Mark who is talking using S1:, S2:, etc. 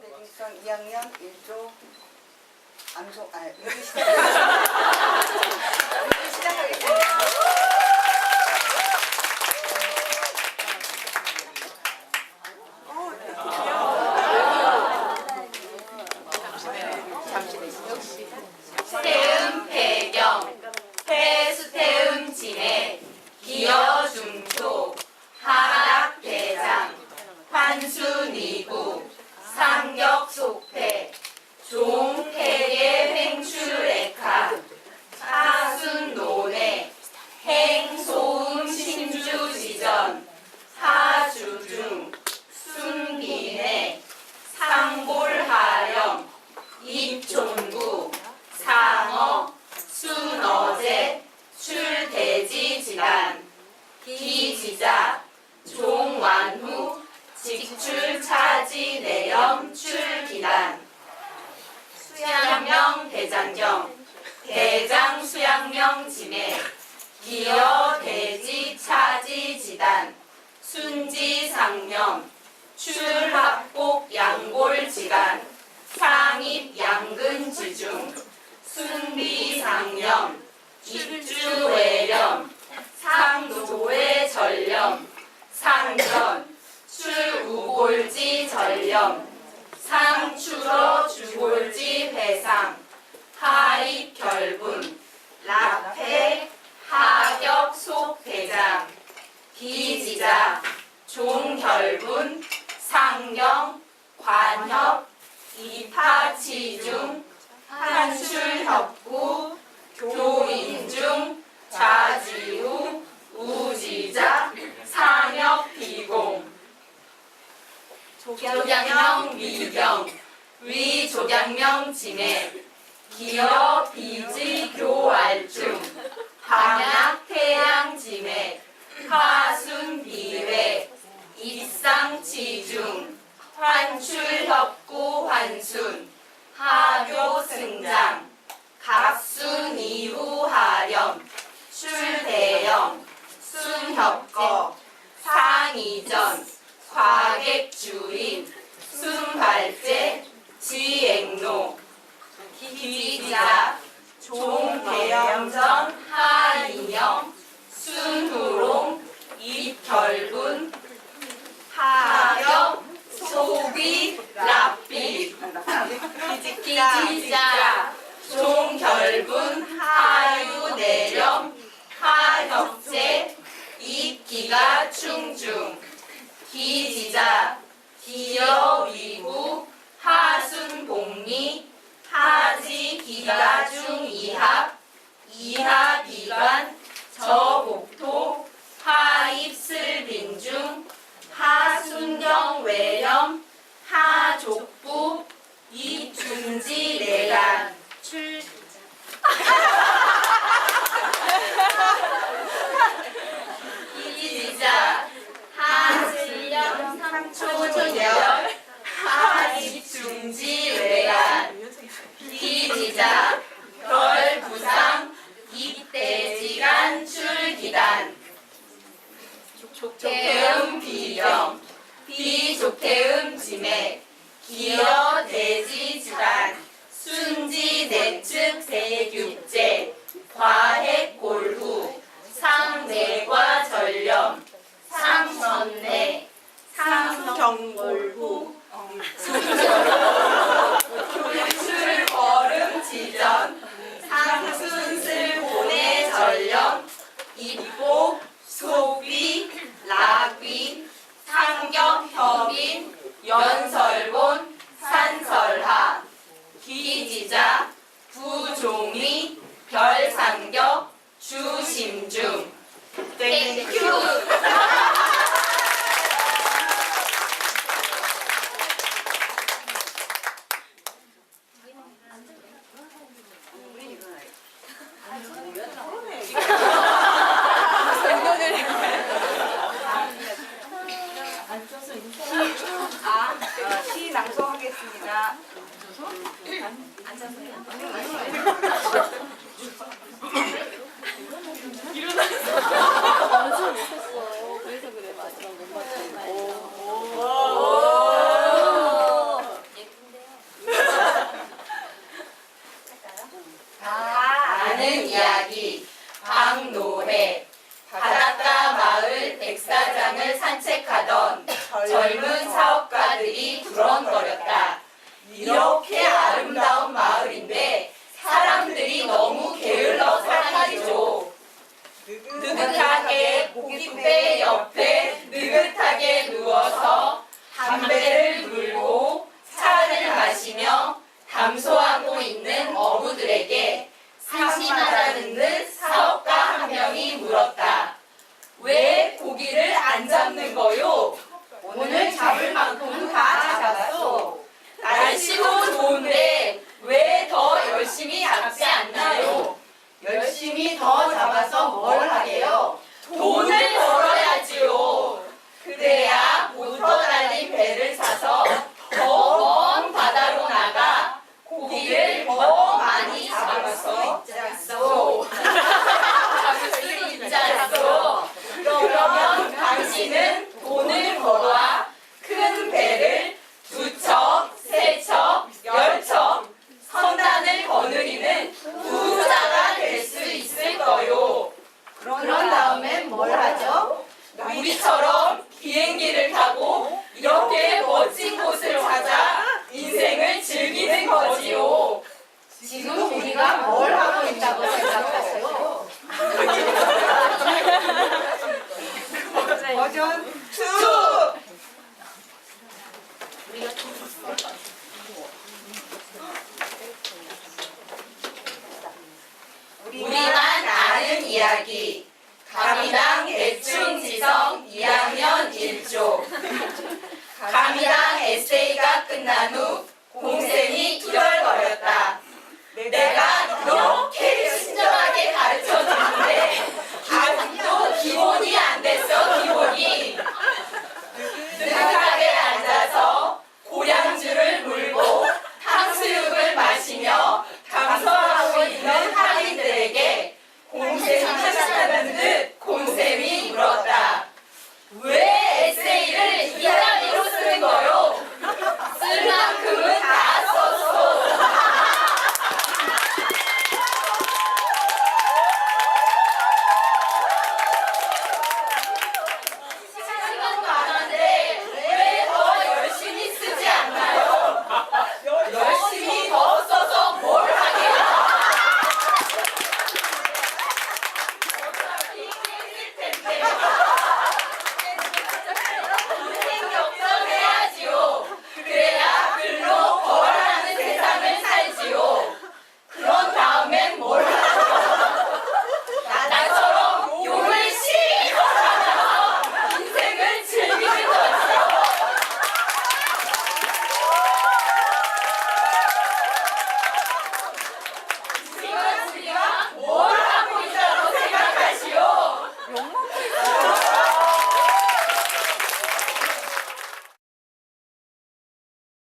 S1: 대중성 2학년 1조 암송 아 여기 시작 여기 시작하겠습니다.
S2: 태음 배경 해수태음 진해 기여 중초 하락 대장 환수 니구 속 내염 출기단. 수양명 대장경 대장 수양명 지매 기여 대지 차지 지단 순지 상명 출합곡 양골 지간 상입 양근 지중 순비 상염 입주 외렴 상조의 전렴 상전 출우골지 전렴 상추러 주골지 배상. 하입 결분. 락패 하격 속대장. 기지자. 종결분. 상경. 관협. 이파치중. 한술협구 교인중 자지우 우지자 상역비공 조경명 위경 진해 기여 비지 교알중 방약 태양 진해 하순 비회 입상치중 환출 협구 환순 하교 승장 각순 이후 하렴 출대영 순협거 상이전 과객주인 순발제 지행로 기지자 종대영전 하인영 순후롱 입결분 하격 소비 랍비 기지자 종결분 하유 내령 하협제 입기가 충중 기지자 기여 위구 하순 복리 하지 기가 중 이합 이하 비관 저복토 하입슬 빈중 하순경 외렴 하족부 이중지 내간 출 이지자 하슬령 삼초절 하집중지 외간 기지자 별 부상 입대지간 출기단. 족태음 비경 비족태음 지매 기여 대지 지단. 순지 내측 세육제 과핵 골후 상내과 전렴 상전내 상경골후 하겠습니다. 앉아서요? 일어나서. 이야기 박노해 바닷가 마을 백사장을 산책하던 젊은 사업가들이 두런거렸다. 이렇게 아름다운 마을인데 사람들이 너무 게을러 살아가죠. 느긋하게 고깃배 옆에 느긋하게 누워서 담배를 물고 차를 마시며 담소하고 있는 어부들에게 상심하다 뭘 하죠? 우리처럼 비행기를 타고 이렇게 멋진 곳을 찾아 인생을 즐기는 거지요. 지금 우리가 뭘 하고 있다고 생각하세요? 감이랑 에세이가 끝난 후